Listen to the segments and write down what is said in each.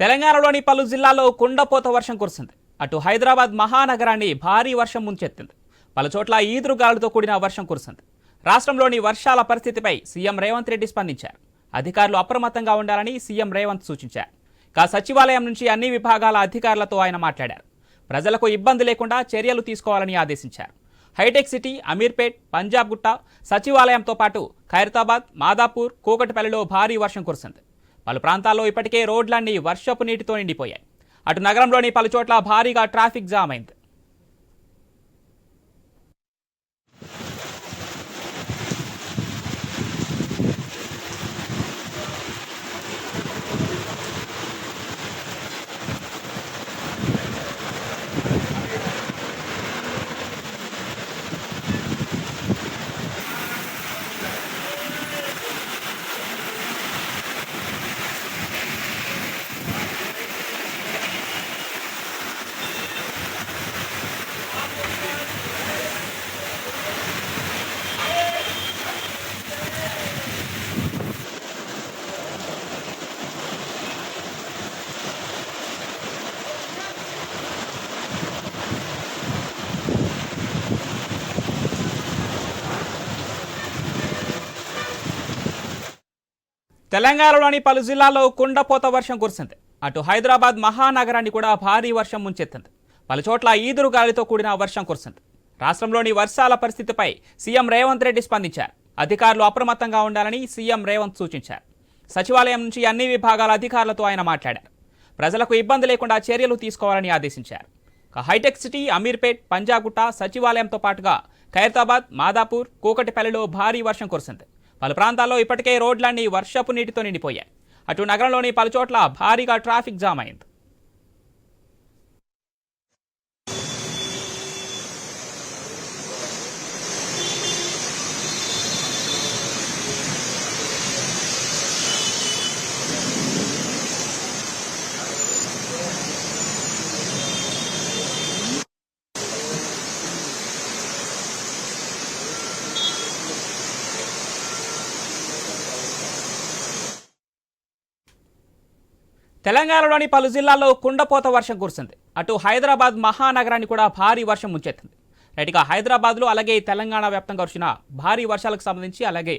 తెలంగాణలోని పలు జిల్లాల్లో కుండపోత వర్షం కురిసింది. అటు హైదరాబాద్ మహానగరాన్ని భారీ వర్షం ముంచెత్తింది. పలు చోట్ల ఈదురుగాలులతో కూడిన వర్షం కురిసింది. రాష్ట్రంలోని వర్షాల పరిస్థితిపై సీఎం రేవంత్ రెడ్డి స్పందించారు. అధికారులు అప్రమత్తంగా ఉండాలని సీఎం రేవంత్ సూచించారు. కా సచివాలయం నుంచి అన్ని విభాగాల అధికారులతో ఆయన మాట్లాడారు. ప్రజలకు ఇబ్బంది లేకుండా చర్యలు తీసుకోవాలని ఆదేశించారు. హైటెక్ సిటీ అమీర్పేట్ పంజాబ్ గుట్ట సచివాలయంతో పాటు ఖైరతాబాద్ మాదాపూర్ కూకట్పల్లిలో భారీ వర్షం కురిసింది. పలు ప్రాంతాల్లో ఇప్పటికే రోడ్లన్నీ వర్షపు నీటితో నిండిపోయాయి. అటు నగరంలోని పలు చోట్ల భారీగా ట్రాఫిక్ జామ్ అయింది. తెలంగాణలోని పలు జిల్లాల్లో కుండపోత వర్షం కురిసింది. అటు హైదరాబాద్ మహానగరాన్ని కూడా భారీ వర్షం ముంచెత్తింది. పలుచోట్ల ఈదురు గాలితో కూడిన వర్షం కురిసింది. రాష్ట్రంలోని వర్షాల పరిస్థితిపై సీఎం రేవంత్ రెడ్డి స్పందించారు. అధికారులు అప్రమత్తంగా ఉండాలని సీఎం రేవంత్ సూచించారు. సచివాలయం నుంచి అన్ని విభాగాల అధికారులతో ఆయన మాట్లాడారు. ప్రజలకు ఇబ్బంది లేకుండా చర్యలు తీసుకోవాలని ఆదేశించారు. హైటెక్ సిటీ అమీర్పేట్ పంజాగుట్ట సచివాలయంతో పాటుగా ఖైరతాబాద్ మాదాపూర్ కూకటిపల్లిలో భారీ వర్షం కురిసింది. పలు ప్రాంతాల్లో ఇప్పటికే రోడ్లన్నీ వర్షపు నీటితో నిండిపోయాయి. అటు నగరంలోని పలుచోట్ల భారీగా ట్రాఫిక్ జామ్ అయింది. తెలంగాణలోని పలు జిల్లాల్లో కుండపోత వర్షం కురిసింది. అటు హైదరాబాద్ మహానగరాన్ని కూడా భారీ వర్షం ముంచెత్తింది. రైట్ ఇక హైదరాబాద్లో అలాగే తెలంగాణ వ్యాప్తంగా వచ్చిన భారీ వర్షాలకు సంబంధించి అలాగే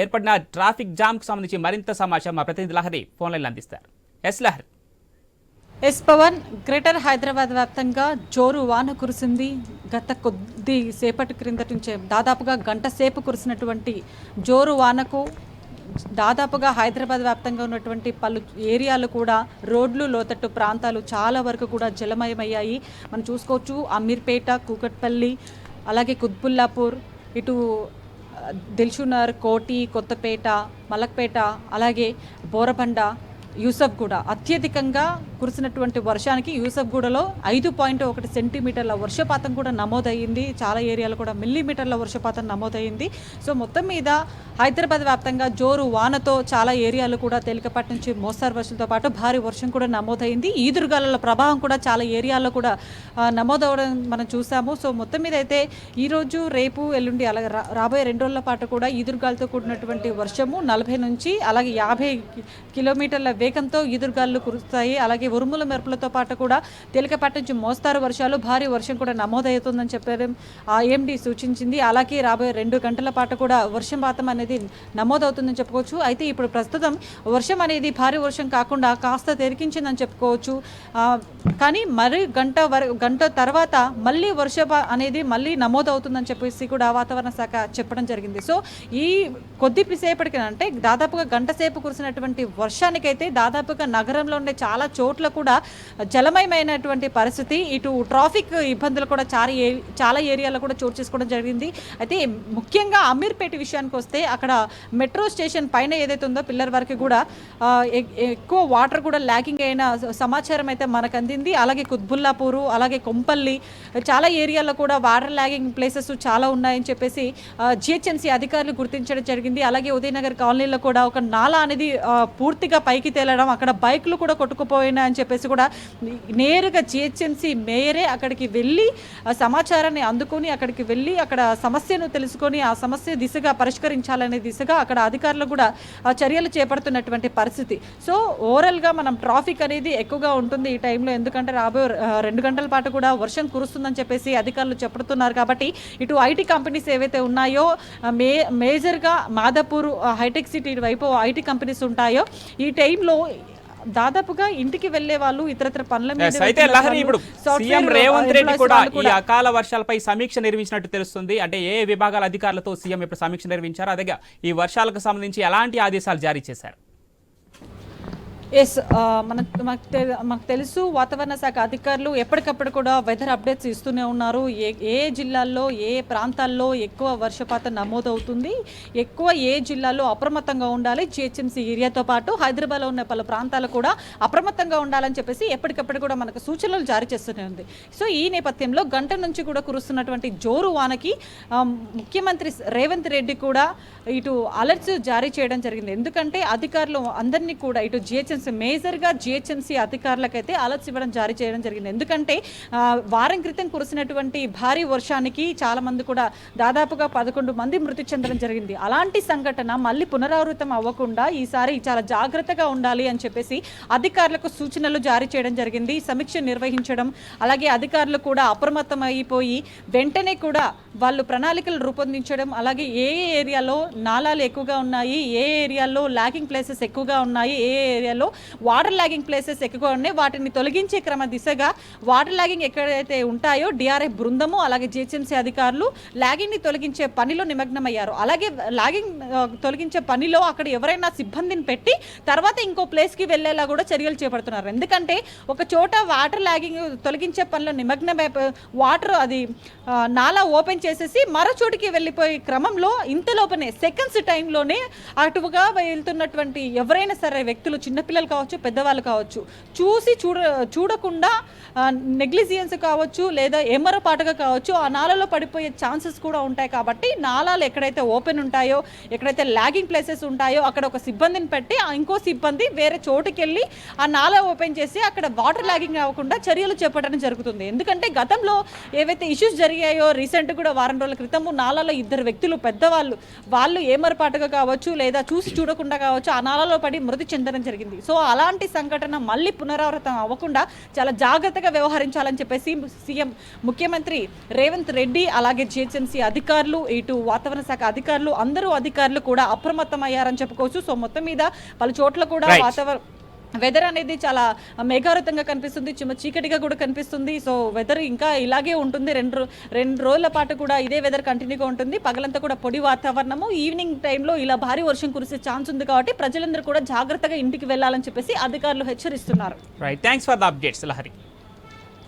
ఏర్పడిన ట్రాఫిక్ జామ్కి సంబంధించి మరింత సమాచారం మా ప్రతినిధి లహరి ఫోన్లైన్లో అందిస్తారు. Yes Lahari. Yes Pavan greater Hyderabad వ్యాప్తంగా జోరు వాన కురిసింది. గత కొద్ది సేపటి క్రిందటి నుంచే దాదాపుగా గంట సేపు కురిసినటువంటి జోరు వానకు దాదాపుగా హైదరాబాద్ వ్యాప్తంగా ఉన్నటువంటి పలు ఏరియాలు కూడా రోడ్లు లోతట్టు ప్రాంతాలు చాలా వరకు కూడా జలమయమయ్యాయి. మనం చూసుకోవచ్చు అమీర్పేట కూకట్పల్లి అలాగే కుత్బుల్లాపూర్ ఇటు దిల్షునర్ కోటి కొత్తపేట మలక్పేట అలాగే బోరబండ యూసఫ్ కూడా అత్యధికంగా కురిసినటువంటి వర్షానికి యూసఫ్గూడలో ఐదు పాయింట్ ఒకటి సెంటీమీటర్ల వర్షపాతం కూడా నమోదయ్యింది. చాలా ఏరియాలో కూడా మిల్లీమీటర్ల వర్షపాతం నమోదయ్యింది. సో మొత్తం మీద హైదరాబాద్ వ్యాప్తంగా జోరు వానతో చాలా ఏరియాలు కూడా తేలికపాటి నుంచి మోస్తారు వర్షంతో పాటు భారీ వర్షం కూడా నమోదైంది ఈదురుగాలుల ప్రభావం కూడా చాలా ఏరియాల్లో కూడా నమోదవడం మనం చూసాము. సో మొత్తం మీద అయితే ఈరోజు రేపు ఎల్లుండి అలాగే రా- రాబోయే రెండు రోజుల పాటు కూడా ఈదురుగాలతో కూడినటువంటి వర్షము నలభై నుంచి అలాగే యాభై కిలోమీటర్ల వేగంతో ఈదురుగాలు కురుస్తాయి. అలాగే ఉరుముల మెరుపులతో పాటు కూడా తేలికపాటి నుంచి మోస్తారు వర్షాలు. భారీ వర్షం కూడా నమోదవుతుందని చెప్పారు ఆ ఎండి సూచించింది. అలాగే రాబోయే రెండు గంటల పాటు కూడా వర్షపాతం అనేది నమోదవుతుందని చెప్పుకోవచ్చు. అయితే ఇప్పుడు ప్రస్తుతం వర్షం అనేది భారీ వర్షం కాకుండా కాస్త తెరికించిందని చెప్పుకోవచ్చు. కానీ మరి గంట వరకు గంట తర్వాత మళ్ళీ వర్షప అనేది మళ్ళీ నమోదవుతుందని చెప్పేసి కూడా వాతావరణ శాఖ చెప్పడం జరిగింది. సో ఈ కొద్దిసేపటికి అంటే దాదాపుగా గంట సేపు కురిసినటువంటి వర్షానికైతే దాదాపుగా నగరంలో ఉండే చాలా చోట్ల కూడా జలమయమైనటువంటి పరిస్థితి ఇటు ట్రాఫిక్ ఇబ్బందులు కూడా చాలా ఏ- చాలా ఏరియాలో కూడా చోటు చేసుకోవడం జరిగింది. అయితే ముఖ్యంగా అమీర్పేట విషయానికి వస్తే అక్కడ మెట్రో స్టేషన్ పైన ఏదైతే ఉందో పిల్లర్ వరకు కూడా ఎ- ఎక్కువ వాటర్ కూడా ల్యాకింగ్ అయిన సమాచారం అయితే మనకు అందింది. జరిగింది అలాగే కుత్బుల్లాపూరు అలాగే కొంపల్లి చాలా ఏరియాలో కూడా వాటర్ ల్యాగింగ్ ప్లేసెస్ చాలా ఉన్నాయని చెప్పేసి జిహెచ్ఎంసీ అధికారులు గుర్తించడం జరిగింది. అలాగే ఉదయనగర్ కాలనీలో కూడా ఒక నాలా అనేది పూర్తిగా పైకి తేలడం అక్కడ బైక్లు కూడా కొట్టుకుపోయినాయని చెప్పేసి కూడా నేరుగా జిహెచ్ఎంసీ మేయరే అక్కడికి వెళ్ళి సమాచారాన్ని అందుకొని అక్కడికి వెళ్ళి అక్కడ సమస్యను తెలుసుకొని ఆ సమస్య దిశగా పరిష్కరించాలనే దిశగా అక్కడ అధికారులు కూడా చర్యలు చేపడుతున్నటువంటి పరిస్థితి. సో ఓవరాల్గా మనం ట్రాఫిక్ అనేది ఎక్కువగా ఉంటుంది ఈ టైంలో. ఎందుకంటే రాబోయే ఆ, రెండు గంటల పాటు కూడా వర్షం కురుస్తుందని చెప్పేసి అధికారులు చెప్తున్నారు కాబట్టి ఇటు ఐటీ కంపెనీస్ ఏవైతే ఉన్నాయో మే మేజర్గా మాదాపూర్ హైటెక్ సిటీ వైపు ఐటీ కంపెనీస్ ఉంటాయో ఈ టైంలో దాదాపుగా ఇంటికి వెళ్ళే వాళ్ళు ఇతరత్ర పనుల మీద అయితే లహరి ఇప్పుడు సీఎం రేవంత్ రెడ్డి కూడా ఈ అకాల వర్షాలపై సమీక్ష నిర్వహించినట్టు తెలుస్తుంది. అంటే ఏ విభాగాల అధికారులతో సీఎం ఇప్పుడు సమీక్ష నిర్వహించారు అదే ఈ వర్షాలకు సంబంధించి ఎలాంటి ఆదేశాలు జారీ చేశారు? ఎస్ uh, మనకు మాకు తె- తెలుసు వాతావరణ శాఖ అధికారులు ఎప్పటికప్పుడు కూడా వెదర్ అప్డేట్స్ ఇస్తూనే ఉన్నారు. ఏ ఏ జిల్లాల్లో ఏ ప్రాంతాల్లో ఎక్కువ వర్షపాతం నమోదవుతుంది? ఎక్కువ ఏ జిల్లాలో అప్రమత్తంగా ఉండాలి? జిహెచ్ఎంసీ ఏరియాతో పాటు హైదరాబాద్లో ఉన్న పలు ప్రాంతాలు కూడా అప్రమత్తంగా ఉండాలని చెప్పేసి ఎప్పటికప్పుడు కూడా మనకు సూచనలు జారీ చేస్తూనే ఉంది. సో ఈ నేపథ్యంలో గంట నుంచి కూడా కురుస్తున్నటువంటి జోరు వానకి ముఖ్యమంత్రి రేవంత్ రెడ్డి కూడా ఇటు అలర్ట్స్ జారీ చేయడం జరిగింది. ఎందుకంటే అధికారులు అందరినీ కూడా ఇటు జిహెచ్ఎంసీ మేజర్గా జిహెచ్ఎంసీ అధికారులకైతే అలర్ట్స్ ఇవ్వడం జారీ చేయడం జరిగింది. ఎందుకంటే వారం క్రితం కురిసినటువంటి భారీ వర్షానికి చాలామంది కూడా దాదాపుగా పదకొండు మంది మృతి చెందడం జరిగింది. అలాంటి సంఘటన మళ్ళీ పునరావృతం అవ్వకుండా ఈసారి చాలా జాగ్రత్తగా ఉండాలి అని చెప్పేసి అధికారులకు సూచనలు జారీ చేయడం జరిగింది. సమీక్ష నిర్వహించడం అలాగే అధికారులు కూడా అప్రమత్తం అయిపోయి వెంటనే కూడా వాళ్ళు ప్రణాళికలు రూపొందించడం అలాగే ఏ ఏ ఏరియాలో నాలాలు ఎక్కువగా ఉన్నాయి ఏ ఏరియాలో లాకింగ్ ప్లేసెస్ ఎక్కువగా ఉన్నాయి ఏ ఏరియాలో ఏరియాలో వాటర్ ల్యాగింగ్ ప్లేసెస్ ఎక్కువగా ఉన్నాయి. వాటిని తొలగించే క్రమ దిశగా వాటర్ ల్యాగింగ్ ఎక్కడైతే ఉంటాయో డిఆర్ఎఫ్ బృందము అలాగే జిహెచ్ఎంసీ అధికారులు ల్యాగింగ్ని తొలగించే పనిలో నిమగ్నమయ్యారు. అలాగే ల్యాగింగ్ తొలగించే పనిలో అక్కడ ఎవరైనా సిబ్బందిని పెట్టి తర్వాత ఇంకో ప్లేస్కి వెళ్ళేలా కూడా చర్యలు చేపడుతున్నారు. ఎందుకంటే ఒక చోట వాటర్ ల్యాగింగ్ తొలగించే పనిలో నిమగ్నమై వాటర్ అది నాలా ఓపెన్ చేసేసి మరో చోటికి వెళ్ళిపోయే క్రమంలో ఇంతలోపనే సెకండ్స్ టైంలోనే అటుగా వెళ్తున్నటువంటి ఎవరైనా సరే వ్యక్తులు చిన్నపిల్లలు కావచ్చు పెద్దవాళ్ళు కావచ్చు చూసి చూడ చూడకుండా నెగ్లిజియన్స్ కావచ్చు లేదా ఎమ్మరపాటుగా కావచ్చు ఆ నాలలో పడిపోయే ఛాన్సెస్ కూడా ఉంటాయి కాబట్టి నాలాలు ఎక్కడైతే ఓపెన్ ఉంటాయో ఎక్కడైతే ల్యాగింగ్ ప్లేసెస్ ఉంటాయో అక్కడ ఒక సిబ్బందిని పెట్టి ఆ ఇంకో సిబ్బంది వేరే చోటుకి వెళ్ళి ఆ నాలా ఓపెన్ చేసి అక్కడ వాటర్ ల్యాగింగ్ అవ్వకుండా చర్యలు చేపట్టడం జరుగుతుంది. ఎందుకంటే గతంలో ఏవైతే ఇష్యూస్ జరిగాయో రీసెంట్ కూడా వారం రోజుల క్రితము నాలాలో ఇద్దరు వ్యక్తులు పెద్దవాళ్ళు వాళ్ళు ఏమరపాటుగా కావచ్చు లేదా చూసి చూడకుండా కావచ్చు ఆ నాలలో పడి మృతి చెందడం జరిగింది. సో అలాంటి సంఘటన మళ్ళీ పునరావృతం అవ్వకుండా చాలా జాగ్రత్తగా వ్యవహరించాలని చెప్పేసి సీఎం ముఖ్యమంత్రి రేవంత్ రెడ్డి అలాగే జిహెచ్ఎంసీ అధికారులు ఇటు వాతావరణ శాఖ అధికారులు అందరూ అధికారులు కూడా అప్రమత్తం అయ్యారని చెప్పుకోవచ్చు సో మొత్తం మీద పలు చోట్ల కూడా. వాతావరణ వెదర్ అనేది చాలా మేఘావృతంగా కనిపిస్తుంది చిన్న చీకటిగా కూడా కనిపిస్తుంది. సో వెదర్ ఇంకా ఇలాగే ఉంటుంది. రెండు రెండు రోజుల పాటు కూడా ఇదే వెదర్ కంటిన్యూగా ఉంటుంది. పగలంతా కూడా పొడి వాతావరణము. ఈవినింగ్ టైంలో ఇలా భారీ వర్షం కురిసే ఛాన్స్ ఉంది కాబట్టి ప్రజలందరూ కూడా జాగ్రత్తగా ఇంటికి వెళ్ళాలని చెప్పేసి అధికారులు హెచ్చరిస్తున్నారు. Right thanks for the updates Lahari.